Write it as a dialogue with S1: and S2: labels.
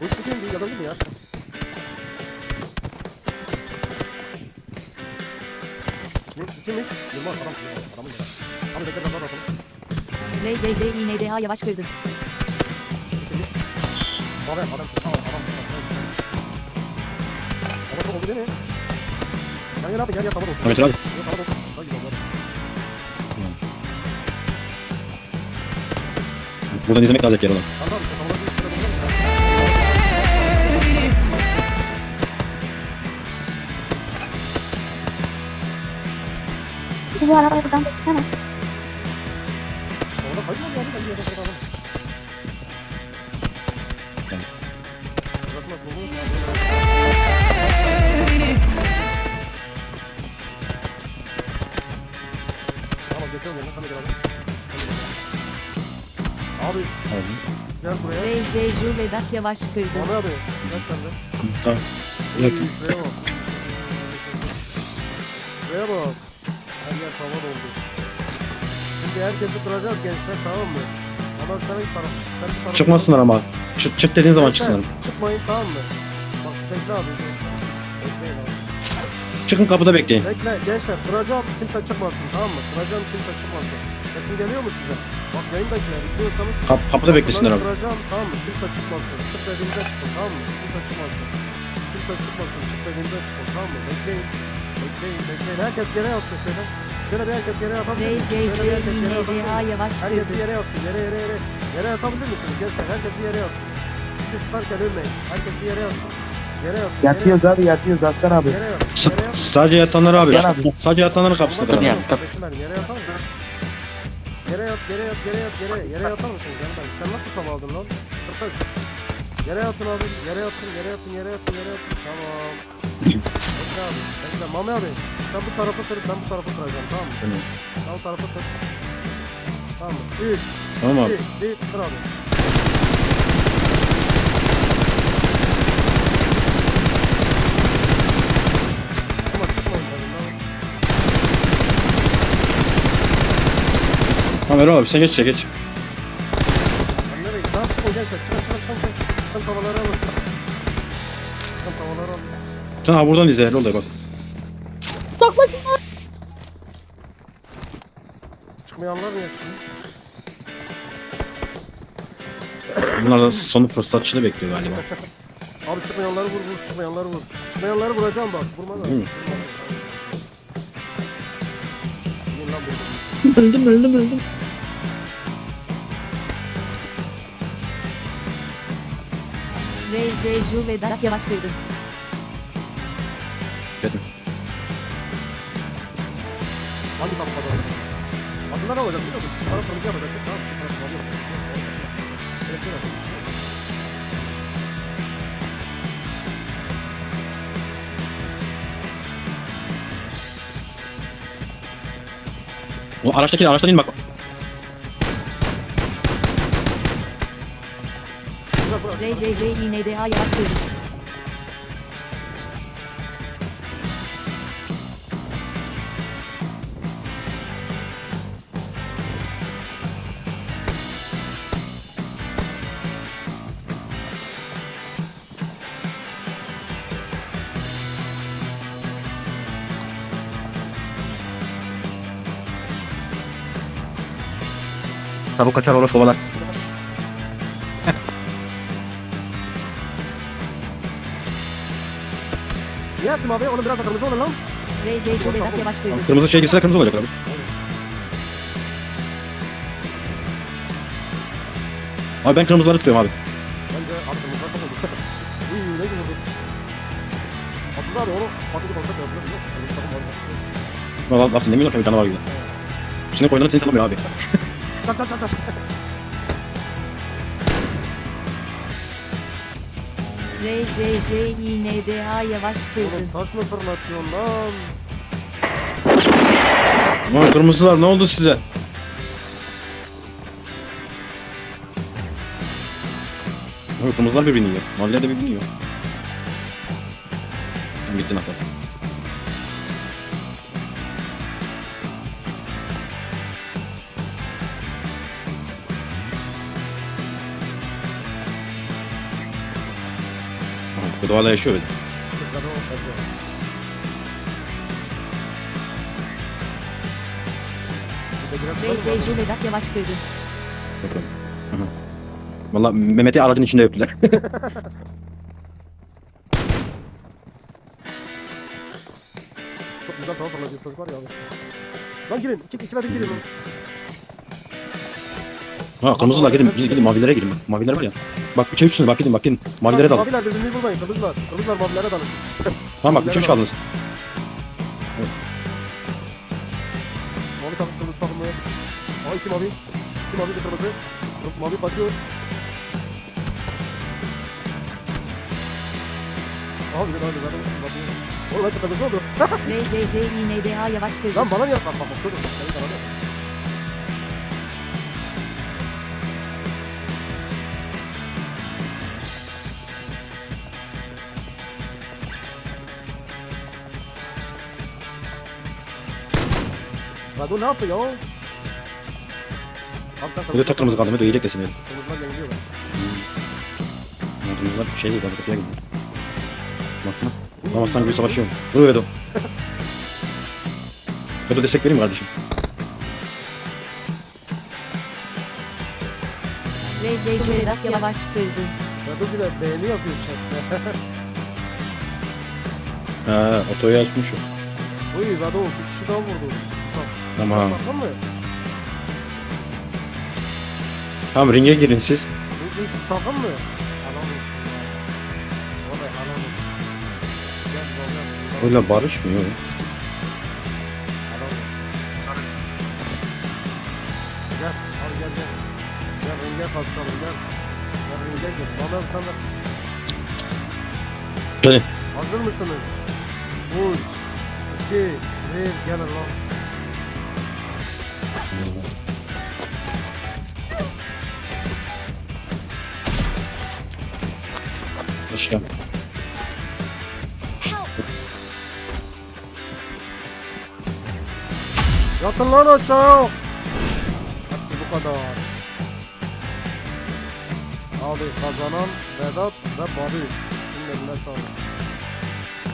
S1: Bu ikisi kimdi? Yazabilir mi ya? Kimmiş? Yılmaz adamsın. Yılmaz. Adamın ya. Abi bekle biraz daha atalım.
S2: RJJ INDA yavaş kırdın.
S1: Kimmiş? Abi adamsın. Abi adamsın. Ama çok oldu değil mi? Sen gel abi gel gel tamam olsun.
S3: Ahmet abi.
S1: Gel tamam olsun. Hadi gidelim.
S3: Buradan izlemek daha zevkli olan.
S1: Tamam. Tamam
S4: Bir bu arabayı buradan geçsene.
S1: Orada oldu abi? Ben bir yere.
S3: Tamam.
S1: Burası nasıl olmuş? Tamam geçiyorum yerine sen de gel abi. Abi gel buraya.
S2: RJ Juledak yavaş kırdın.
S1: Abi abi gel sen de.
S3: Tamam. Bir
S1: Şuraya bak. Şuraya bak. Hava doldu. Şimdi herkesi kıracağız gençler tamam mı? Ama sen bir taraf, sen bir taraf.
S3: Çıkmasınlar ama. Çık, çık dediğin zaman
S1: Gençler,
S3: çıksınlar.
S1: Çıkmayın tamam mı? Bak bekle abi. Bekleyin abi.
S3: Çıkın kapıda bekleyin.
S1: Bekle gençler kıracağım kimse çıkmasın tamam mı? Kıracağım kimse çıkmasın. Sesim geliyor mu size? Bak yayındakiler izliyorsanız.
S3: Kap, kapıda beklesinler abi.
S1: Kıracağım tamam mı? Kimse çıkmasın. Çık dediğimde çıkın tamam mı? Kimse çıkmasın. Kimse çıkmasın. Çık dediğimde çıkın tamam mı? Bekleyin. Bekleyin bekleyin. Herkes yere yatsın şöyle. Şöyle bir herkes yere yatabilir mi?
S2: RJJ
S1: Şöyle bir herkes yere yatabilir
S2: INDA
S1: mi?
S2: yavaş
S1: Herkes bir yere yatsın. Yere yere yere. Yere yatabilir misiniz gençler? Herkes bir yere yatsın. Bir sıkarken ölmeyin. Herkes bir yere yatsın. Yere yatsın. yere
S5: Yatıyoruz abi yatıyoruz Aslan abi.
S1: Yere yat.
S3: S-
S1: Yere yat.
S3: sadece yatanlar abi.
S5: Gel abi.
S3: Sadece
S1: Ulan
S3: da.
S1: tamam,
S5: Tabii.
S1: kardeşim benim, Yere yatar mısın? Yere yat, yere yat, yere yat, yere, yere yatar mısın canım benim? Sen nasıl tam aldın lan? Kırkız. Yere yatın abi, yere yatın, yere yatın, yere yatın, yere yatın. Tamam. Bekle abi, bekle. Mami abi, sen bu tarafı kır, ben bu tarafı kıracağım, tamam mı?
S3: Tamam.
S1: Sen o tarafı kır. Tamam mı? Üç,
S3: Tamam abi.
S1: iki, bir, kır abi. Ama çıkmayın dedim lan.
S3: Tamam Erol abi sen geç ya geç.
S1: Ben nereye? Tamam çıkın gençler. Çıkın çıkın çıkın. çıkın. Çıkın tavaları
S3: Sen abi buradan izle da bak.
S1: Çıkmayanlar niye çıkıyor?
S3: Bunlar da sonu fırsatçılığı bekliyor galiba.
S1: Abi çıkmayanları vur vur. Çıkmayanları vur. Çıkmayanları vuracağım bak. Vurma da.
S3: Değil mi?
S1: Yiyin lan beni.
S4: Öldüm öldüm öldüm.
S2: RJ Juledak yavaş kırdın.
S3: Dedim.
S1: Hangi kapı kazandı? Aslında ne olacak biliyor musun? Taraf kırmızı yapacaktık. Tamam. Taraf mavi yapacaktık. Öyle şey yapalım.
S3: O araçtaki araçtan in bak.
S1: Bırak bırak.
S2: RJJ INDA yavaş
S3: Tavuk kaçar olur kovalar.
S1: Niye yapsın abi? Onu biraz da kırmızı olun lan.
S2: RJ Juledak yavaş kırdın.
S3: Kırmızı şey gitse kırmızı olacak abi. Abi ben kırmızıları tutuyorum abi.
S1: Bence abi kırmızılar çok oldu. Uy ne gibi vurdu. Aslında abi onu bir konsept yapılır musun? Kırmızı takım var.
S3: Aslında demiyorum tabii canavar gibi. Şimdi koyduğunda seni tanımıyor abi.
S1: Çat çat çat çat.
S2: RJJ INDA yavaş kırdın.
S1: Oğlum taş mı fırlatıyorsun lan?
S3: Aman kırmızılar ne oldu size? Abi kırmızılar birbirini yiyor. Maviler de birbirini yiyor. Tamam gitti nakla.
S1: De tutalım
S2: RJ
S1: abi.
S2: Vedat yavaş kırdı.
S3: Bakalım. Valla Mehmet'i aracın içinde öptüler.
S1: Çok güzel tavuk fırlatıyor çocuk var ya. Lan girin. İki, ikine bir girin lan.
S3: Ha kırmızılar gidin, gidin, gidin mavilere girin. bak. Maviler var ya. Bak üçe üçsünüz bak gidin bak gidin. Mavilere dalın.
S1: Maviler birbirini vurmayın. Kılıçlar. Kılıçlar mavilere dalın.
S3: Tamam bak üçe üç kaldınız.
S1: Mavi takım kırmızı takımı. Aa iki mavi. İki mavi bir kırmızı. Mavi bir de daha bir de daha. Oğlum hepsi kırmızı oldu.
S2: RJJ INDA yavaş kırdı.
S1: Lan bana niye bak bak bak dur. Senin bana ne? Rado ne yaptı ya? Abi sen
S3: Vedo tek kırmızı kaldı. Vedo yiyecek desin Vedo.
S1: Kırmızılar yeniliyor lan.
S3: Ya Kırmızılar şey değil. Bak kapıya gidiyor. Bak bak. Tamam sen gibi savaşıyorum. Dur Vedo. Vedo destek vereyim mi kardeşim?
S2: RJJ Vedat yavaş kırdı.
S1: Rado bile beğeni yapıyor chatte.
S3: Ha otoyu açmış o.
S1: Uy Rado bir kişi daha vurdu.
S3: Tamam.
S1: Baktın mı?
S3: Tamam ringe girin siz.
S1: Bu ilk takım mı? Olsun ya. Olsun. Gel.
S3: Öyle barışmıyor.
S1: Olsun. Gel gel gel. Gel ringe kalkalım gel. Gel ringe gel. Bana de
S3: Hadi.
S1: hazır mısınız? 3 2 1 gelin lan.
S3: Başla.
S1: Yatın lan aşağı. Hepsi bu kadar. Abi kazanan Vedat ve Barış. İkisinin eline sağlık.